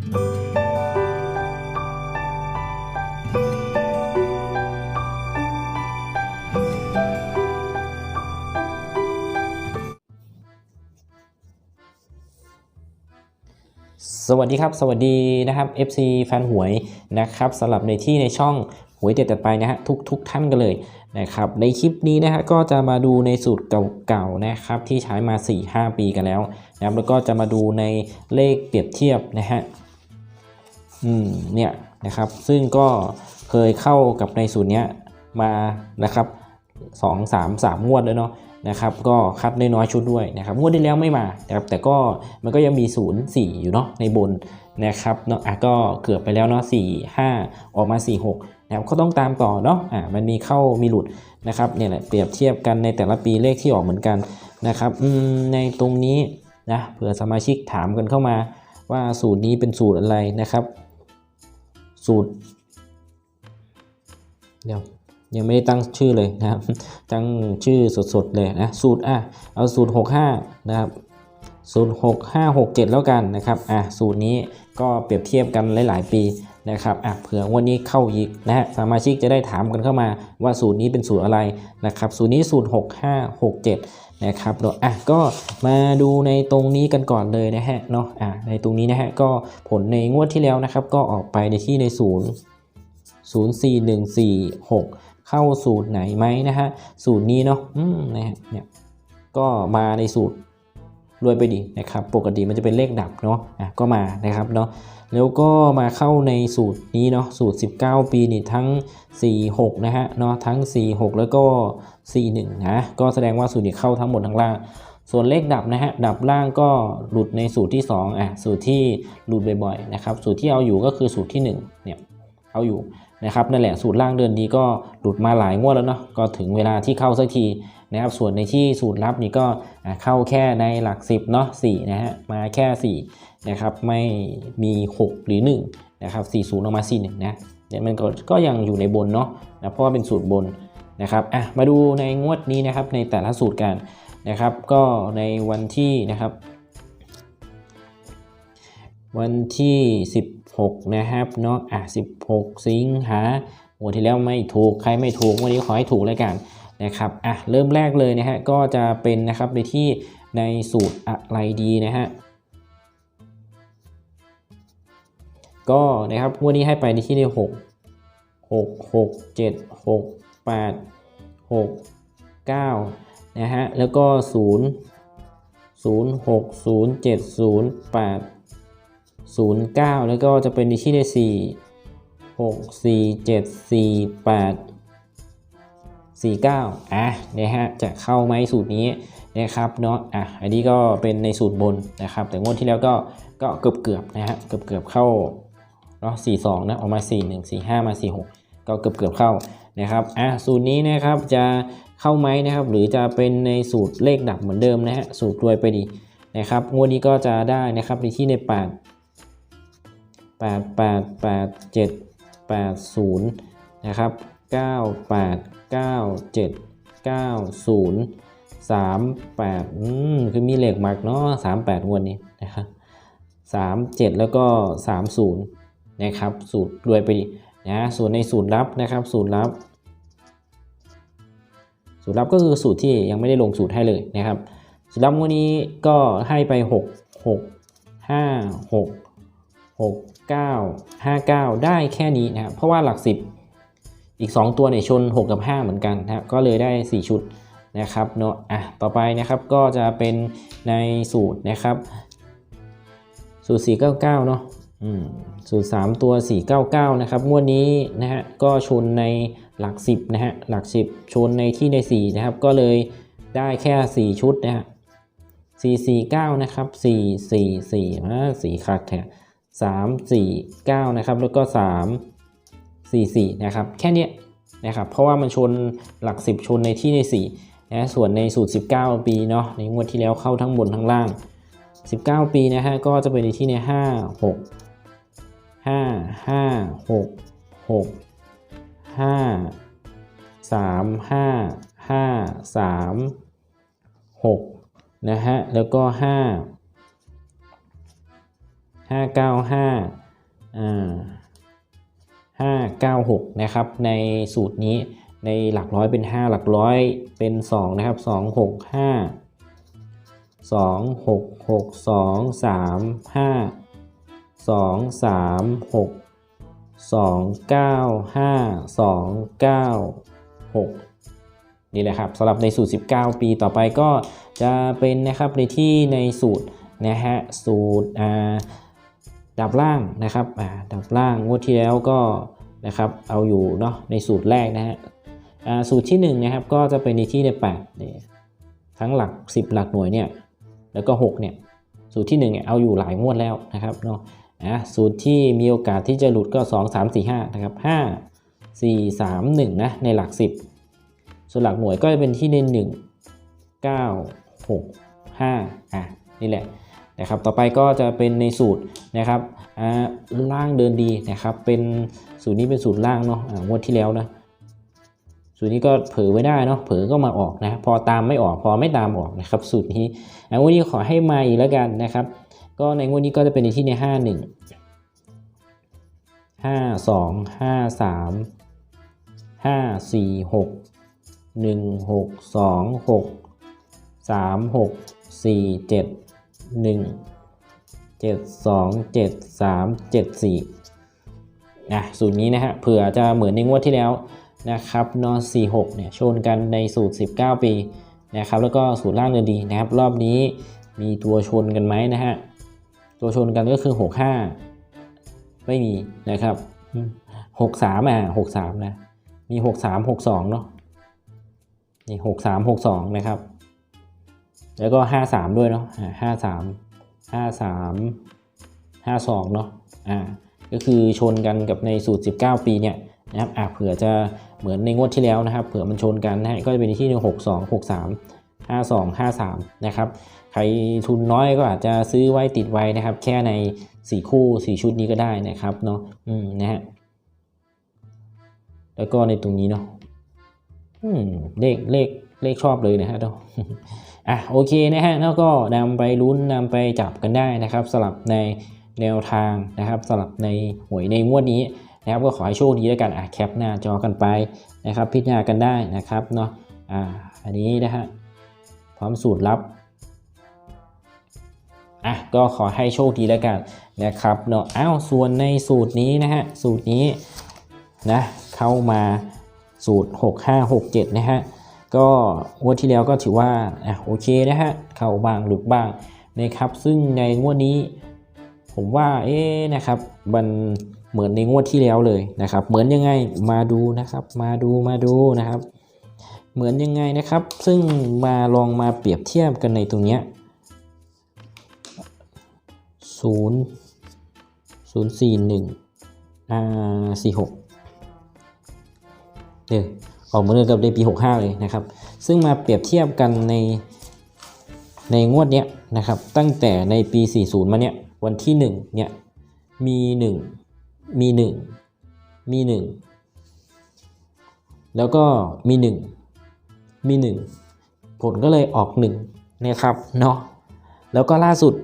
สวัสดีครับ สวัสดีนะครับ FC แฟนหวยนะครับสำหรับในที่ในช่องหวยเด็ดแต่ไปนะฮะทุกทุกท่านกันเลยนะครับในคลิปนี้นะฮะก็จะมาดูในสูตรเก่าๆนะครับที่ใช้มา 4-5 ปีกันแล้วนะครับแล้วก็จะมาดูในเลขเปรียบเทียบนะฮะ อืมเนี่ยนะครับซึ่งก็เคยเข้ากับในสูตรเนี้ยมานะครับ2 3 3งวดแล้วเนาะนะครับก็คัดได้น้อยชุดด้วยนะครับงวดที่แล้วไม่มานะครับแต่ก็มันก็ยังมี 0 4 อยู่เนาะในบนนะครับเนาะอะก็เกือบไปแล้วเนาะ4 5 ออกมา 4 6นะครับก็ต้องตามต่อเนาะอะมันมีเข้ามีหลุดนะครับเนี่ยแหละเปรียบเทียบกันในแต่ละปีเลขที่ออกเหมือนกันนะครับอืมในตรงนี้นะเผื่อสมาชิกถามกันเข้ามาว่าสูตรนี้เป็นสูตรอะไรนะครับ สูตรเดี๋ยวยังไม่ได้ตั้งชื่อเลยนะครับ ตั้งชื่อสดๆเลยนะสูตรอะเอาสูตร 65 นะครับสูตร6567 แล้วกันนะครับอะสูตรนี้ก็เปรียบเทียบกันหลาย ๆ ปี นะครับอะเผื่อวันนี้เข้าอีกนะฮะสมาชิกจะได้ถามกันเข้ามาว่าสูตรนี้เป็นสูตรอะไรนะครับสูตรนี้สูตร 6567 นะครับเนาะอะก็มาดูในตรงนี้กันก่อนเลยนะฮะเนาะอะในตรงนี้นะฮะก็ผลในงวดที่แล้วนะครับ ก็ออกไปในที่ในศูนย์04146 เข้าสูตรไหนไหมนะฮะสูตรนี้เนาะอืมนะฮะเนี่ยก็มาในสูตร รวยไปดีนะครับ ปกติมันจะเป็นเลขดับเนาะอะก็มานะครับเนาะแล้วก็มาเข้าในสูตรนี้เนาะสูตร 19 ปีนี่ทั้ง 46 นะฮะเนาะทั้ง 46 แล้วก็ 41 นะ ก็แสดงว่าสูตรนี้เข้าทั้งหมดทั้งล่าง ส่วนเลขดับนะฮะดับล่างก็หลุดในสูตรที่ 2 อะ สูตรที่หลุดบ่อยๆนะครับสูตรที่เอาอยู่ก็คือสูตรที่ 1 เนี่ยเอาอยู่นะครับนั่นแหละสูตรล่างเดือนนี้ก็หลุดมาหลายงวดแล้วเนาะก็ถึงเวลาที่เข้าสักที นะครับส่วนในที่สูตรลับนี่ก็เข้าแค่ในหลัก 10เนาะ4นะฮะมาแค่ 4 นะครับ ไม่มี 6 หรือ 1 นะครับ 40 ออกมา 41 นะเนี่ยมันก็ก็ยังอยู่ในบนเนาะนะเพราะว่าเป็นสูตรบนนะครับอะมาดูในงวดนี้นะครับในแต่ละสูตรกันนะครับ ก็ในวันที่นะครับ วันที่ 16 นะครับเนาะอะ16 สิงหาหัวที่แล้วไม่ถูกใครไม่ถูกวันนี้ขอให้ถูกแล้วกัน นะครับอะเริ่มแรกเลยนะฮะก็จะเป็นนะครับในที่ในสูตรอะไรดีนะฮะก็นะครับงวันนี้ให้ไปในที่ใน6 6 6 7 6 8 6 9นะฮะแล้วก็ 0 0 6 0 7 0 8 09 แล้วก็จะเป็นในที่ได้4 6 4 7 4 8 49อะนะฮะจะเข้าไหมสูตรนี้นะครับเนาะอะอันนี้ก็เป็นในสูตรบนนะครับ แต่งวดที่แล้วก็ก็เกือบเกือบนะฮะเกือบเกือบเข้าเนาะ42นะออกมา 4 1 4 5 มา 46 ก็เกือบเกือบเข้านะครับอะสูตรนี้นะครับจะเข้าไหมนะครับ หรือจะเป็นในสูตรเลขดับเหมือนเดิมนะฮะสูตรรวยไปดีนะครับงวดนี้ก็จะได้นะครับในที่ใน 8 8 8 8 7 8 0นะครับ9 8 9 7 9 0 3 8อืมคือมีเลขมักเนาะ3 8งวดนี้นะครับ3 7 แล้วก็ 3 0 นะครับ สูตรรวยไปนะส่วนในสูตรลับนะครับ สูตรลับ สูตรลับก็คือสูตรที่ยังไม่ได้ลงสูตรให้เลยนะครับ สูตรลับงวดนี้ก็ให้ไป 6 6 5 6 6 9 5 9 ได้แค่นี้นะครับเพราะว่าหลัก 10 อีก 2 ตัวเนี่ยชน 6 กับ 5 เหมือนกันนะครับก็เลยได้ 4 ชุดนะครับเนาะอะต่อไปนะครับก็จะเป็นในสูตรนะครับ สูตร 499 เนาะอืมสูตร 3 ตัว 499 นะครับงวดนี้นะฮะก็ชนในหลัก 10 นะฮะหลัก 10 ชนในที่ใน 4 นะครับ ก็เลยได้แค่ 4 ชุดนะฮะ449 นะครับ 444นะสีคักแท้3 4 9 นะครับ แล้วก็ 3 4 4 นะครับ แค่นี้นะครับ เพราะว่ามันชนหลัก 10 ชนในที่ใน4นะส่วนในสูตร 19 ปีเนาะในงวดที่แล้วเข้าทั้งบนทั้งล่าง 19 ปีนะฮะก็จะเป็นในที่ใน 5 6 5 5 6 6 5 3 5 5 3 6 นะฮะ แล้วก็5ห้าเก้าห้าอ่า ห้าเก้าหกนะครับ ในสูตรนี้ในหลักร้อยเป็น 5 หลักร้อยเป็น 2 นะครับ 2 6 5 2 6 6 2 3 5 2 3 6 2 9 5 2 9 6 นี่แหละครับสำหรับในสูตร 19 ปีต่อไปก็จะเป็นนะครับในที่ในสูตรนะฮะสูตรอ่า ดับล่างนะครับดับล่างงวดที่แล้วก็นะครับเอาอยู่เนาะในสูตรแรกนะฮะสูตรที่1นะครับก็จะเป็นในที่ใน8เนี่ยทั้งหลัก 10 หลักหน่วยเนี่ยแล้วก็6เนี่ยสูตรที่1เนี่ยเอาอยู่หลายงวดแล้วนะครับเนาะอะสูตรที่มีโอกาสที่จะหลุดก็ 2 3 4 5นะครับ5 4 3 1นะในหลัก 10 ส่วนหลักหน่วยก็จะเป็นที่ใน1 9 6 5อะนี่แหละ นะครับต่อไปก็จะเป็นในสูตรนะครับอ่าล่างเดินดีนะครับเป็นสูตรนี้เป็นสูตรล่างเนาะงวดที่แล้วนะสูตรนี้ก็เผลอไว้ได้เนาะเผลอก็มาออกนะพอตามไม่ออกพอไม่ตามออกนะครับสูตรนี้อ่างวดนี้ขอให้มาอีกแล้วกันนะครับ ก็ในงวดนี้ก็จะเป็นในที่ใน 5 1 5 2 5 3 5 4 6หนึ่งหกสอง หนึ่งเจ็ดสองเจ็ดสามเจ็ดสี่นะสูตรนี้นะฮะเผื่อจะเหมือนในงวดที่แล้วนะครับนอสี่หกเนี่ยชนกันในสูตร 19 ปีนะครับแล้วก็สูตรล่างเงินดีนะครับ รอบนี้มีตัวชนกันไหมนะฮะตัวชนกันก็คือ 65 ไม่มีนะครับ 63อะ63 นะ มี 63 62 เนาะนี่หกสามหกสองนะครับ แล้วก็ห้าสามด้วยเนาะห้าสามห้าสามห้าสองเนาะอ่าก็คือชนกันกับในสูตร 19 ปีเนี่ยนะครับอ่าเผื่อจะเหมือนในงวดที่แล้วนะครับ เผื่อมันชนกันนะก็จะเป็นที่หนึ่งหกสองหกสามห้าสองห้าสามนะครับ ใครทุนน้อยก็อาจจะซื้อไว้ติดไว้นะครับ แค่ใน 4 คู่ 4 ชุดนี้ก็ได้นะครับเนาะอืมนะฮะแล้วก็ในตรงนี้เนาะอืมเลขเลขเลขชอบเลยนะฮะทุก อะโอเคนะฮะแล้วก็นำไปลุ้นนำไปจับกันได้นะครับสลับในแนวทางนะครับสลับในหวยในงวดนี้นะครับก็ขอให้โชคดีแล้วกันอะแคปหน้าจอกันไปนะครับ พิจารณากันได้นะครับเนาะอ่าอันนี้นะฮะพร้อมสูตรลับอะก็ขอให้โชคดีแล้วกันนะครับเนาะอ้าวส่วนในสูตรนี้นะฮะสูตรนี้นะเข้ามาสูตร 6567 นะฮะ ก็งวดที่แล้วก็ถือว่าอะโอเคนะฮะเข้าบ้างหลุดบ้างนะครับซึ่งในงวดนี้ ผมว่าเอ๊นะครับมันเหมือนในงวดที่แล้วเลยนะครับ เหมือนยังไงมาดูนะครับ มาดูมาดูนะครับ เหมือนยังไงนะครับ ซึ่งมาลองมาเปรียบเทียบกันในตรงเนี้ยศูนย์ศูนย์สี่หนึ่งอ่าสี่หกเนี่ย ออกมาเรื่อกับในปี 65 เลยนะครับ ซึ่งมาเปรียบเทียบกันในในงวดเนี้ยนะครับตั้งแต่ในปี 40 มาเนี่ยวันที่ 1 เนี่ยมี 1 มี 1 มี 1 แล้วก็มี 1 มี 1 ผลก็เลยออก 1 นะครับเนาะแล้วก็ล่าสุด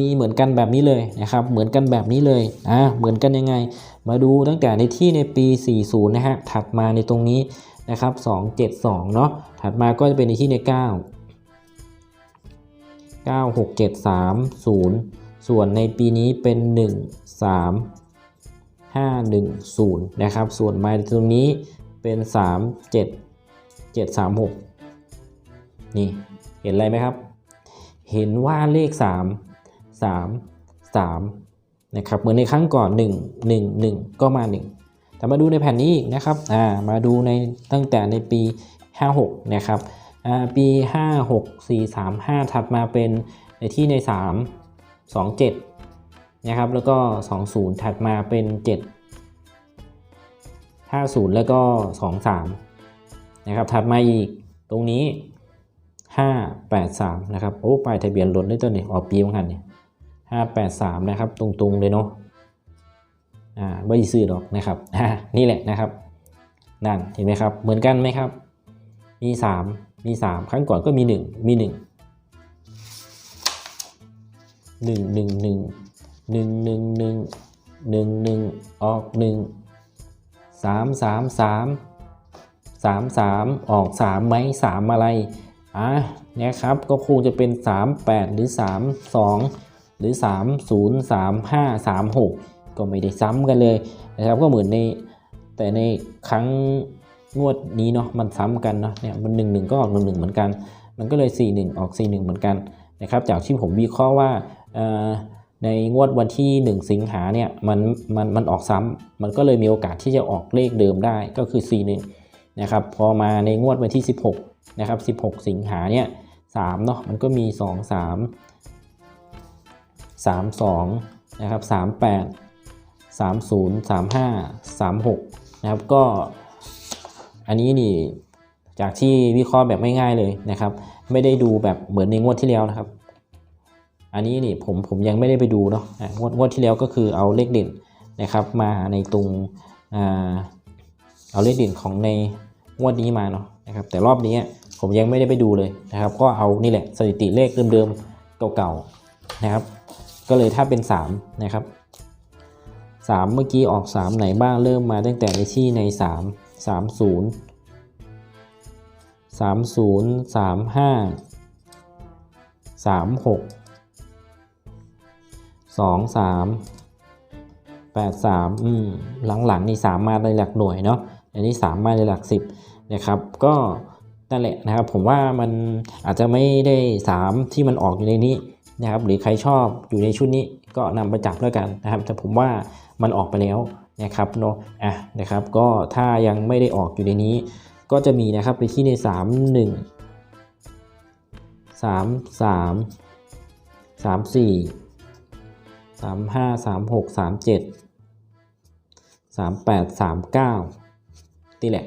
มีเหมือนกันแบบนี้เลยนะครับ เหมือนกันแบบนี้เลย อ่า เหมือนกันยังไง มาดูตั้งแต่ในที่ในปี 40 นะฮะ ถัดมาในตรงนี้นะครับ 272 เนาะ ถัดมาก็จะเป็นในที่ใน 9 9 6 7 3 0 ส่วนในปีนี้เป็น 1 3 5 1 0 นะครับ ส่วนมาตรงนี้เป็น 3 7 7 3 6 นี่ เห็นอะไรไหมครับ เห็นว่าเลข 3 3 3นะครับเหมือนในครั้งก่อน 1 1 1 ก็มา 1 แต่มาดูในแผ่นนี้อีกนะครับอ่ามาดูในตั้งแต่ในปี 56 นะครับอ่าปี 5 6 4 3 5 ถัดมาเป็นในที่ใน 3 2 7 นะครับ แล้วก็ 20 ถัดมาเป็น 7 50 แล้วก็ 23 นะครับ ถัดมาอีกตรงนี้ 5 8 3 นะครับ โอ้ป้ายทะเบียนรถได้ตัวนี้ออกปีเมั้งคันเนี่ย ห้าแปดสามนะครับ ตรงๆเลยเนาะอ่าไม่ได้ซื้อหรอกนะครับอ่านี่แหละนะครับนั่นเห็นไหมครับ เหมือนกันไหมครับ มีสามมีสามครั้งก่อนก็มีหนึ่งมีหนึ่งหนึ่งหนึ่งหนึ่งหนึ่งหนึ่งหนึ่งหนึ่งออกหนึ่งสามสามสามสามสามออกสามไหมสามอะไรอะเนี่ยครับก็คงจะเป็นสามแปดหรือสามสอง หรือสามศูนย์สามห้าสามหกก็ไม่ได้ซ้ำกันเลยนะครับก็เหมือนในแต่ในครั้งงวดนี้เนาะมันซ้ำกันเนาะเนี่ยมันหนึ่งหนึ่งก็ออกหนึ่งหนึ่งเหมือนกัน มันก็เลย 4 1 ออก 4 1 เหมือนกันนะครับจากที่ผมวิเคราะห์ว่าในงวดวันที่ 1 สิงหาเนี่ยมันมันมันออกซ้ำมันก็เลยมีโอกาสที่จะออกเลขเดิมได้ก็คือ 4 1 นะครับพอมาในงวดวันที่ 16 นะครับ 16 สิงหาเนี่ย3เนาะมันก็มี 2 3 3 2นะครับ38 30 35 36นะครับก็อันนี้นี่จากที่วิเคราะห์แบบไม่ง่ายเลยนะครับ ไม่ได้ดูแบบเหมือนในงวดที่แล้วนะครับ อันนี้นี่ผมผมยังไม่ได้ไปดูเนาะอ่งวดงวดที่แล้วก็คือเอาเลขเด่นนะครับ มาในตรงอเอาเลขเด่นของในงวดนี้มาเนาะนะครับ แต่รอบนี้ผมยังไม่ได้ไปดูเลยนะครับ ก็เอานี่แหละสถิติเลขเดิมๆเก่าๆนะครับ ก็เลยถ้าเป็น 3 นะครับ 3 เมื่อกี้ออก 3 ไหนบ้างเริ่มมาตั้งแต่ในที่ใน 3 3 0สามศูนย์สามห้าสามหกสองสามแปดสามอืมหลังๆนี่สามมาในหลักหน่วยเนาะอันนี้สามมาในหลักสิบนะครับ ก็นั่นแหละนะครับ ผมว่ามันอาจจะไม่ได้สามที่มันออกอยู่ในนี้ นะครับหรือใครชอบอยู่ในชุดนี้ก็นำไปจับแล้วกันนะครับ แต่ผมว่ามันออกไปแล้วนะครับเนาะอะนะครับ ก็ถ้ายังไม่ได้ออกอยู่ในนี้ ก็จะมีนะครับไปที่ใน 3 1 3 3 3 4 3 5 3 6 3 7 3 8 3 9นี่แหละ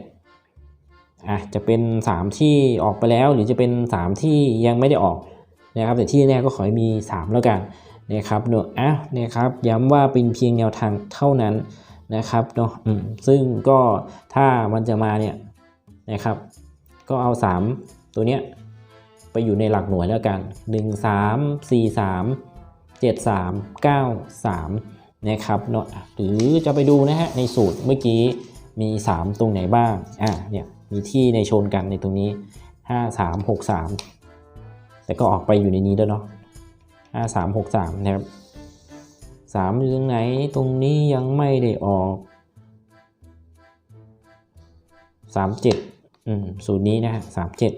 อะจะเป็น 3 ที่ออกไปแล้วหรือจะเป็น 3 ที่ยังไม่ได้ออก นะครับแต่ที่แน่ก็ขอให้มี 3 แล้วกันนะครับเนอะอะนะครับย้ำว่าเป็นเพียงแนวทางเท่านั้นนะครับเนาะอืมซึ่งก็ถ้ามันจะมาเนี่ยนะครับ ก็เอา 3 ตัวเนี้ยไปอยู่ในหลักหน่วยแล้วกัน 1 3 4 3 7 3 9 3นะครับเนาะหรือจะไปดูนะฮะในสูตรเมื่อกี้มี 3 ตรงไหนบ้างอ่าเนี่ยมีที่ในชนกันในตรงนี้ 5 3 6 3 แต่ก็ออกไปอยู่ในนี้แล้วเนาะ5 3 6 3นะครับ3อยู่ตรงไหนตรงนี้ยังไม่ได้ออกสามเจ็ดอืมสูตรนี้นะฮะสามเจ็ด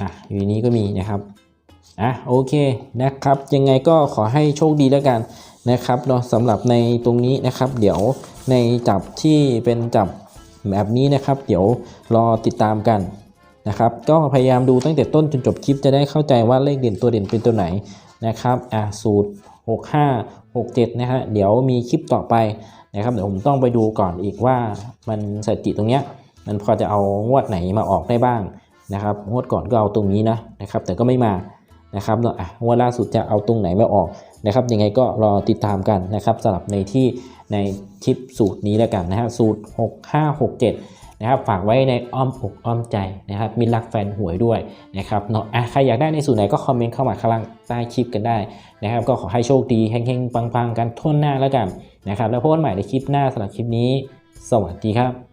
อะอยู่นี้ก็มีนะครับอะโอเคนะครับ ยังไงก็ขอให้โชคดีแล้วกันนะครับเนาะสำหรับในตรงนี้นะครับ เดี๋ยวในจับที่เป็นจับแบบนี้นะครับ เดี๋ยวรอติดตามกัน นะครับก็พยายามดูตั้งแต่ต้นจนจบคลิปจะได้เข้าใจว่าเลขเด่นตัวเด่นเป็นตัวไหนนะครับอะสูตร 65 67นะฮะเดี๋ยวมีคลิปต่อไปนะครับเดี๋ยวผมต้องไปดูก่อนอีกว่ามันสถิติตรงเนี้ยมันพอจะเอางวดไหนมาออกได้บ้างนะครับงวดก่อนก็เอาตรงนี้นะนะครับแต่ก็ไม่มานะครับเนาะอะงวดล่าสุดจะเอาตรงไหนมาออกนะครับยังไงก็รอติดตามกันนะครับสำหรับในที่ในคลิปสูตรนี้แล้วกันนะฮะสูตร 6567 นะครับฝากไว้ในอ้อมอกอ้อมใจนะครับมีรักแฟนหวยด้วยนะครับเนาะอะใครอยากได้ในสูตรไหนก็คอมเมนต์เข้ามาข้างล่างใต้คลิปกันได้นะครับ ก็ขอให้โชคดีเฮงๆปังๆ กันทุ่นหน้าแล้วกันนะครับแล้วพบกันใหม่ในคลิปหน้าสำหรับคลิปนี้ สวัสดีครับ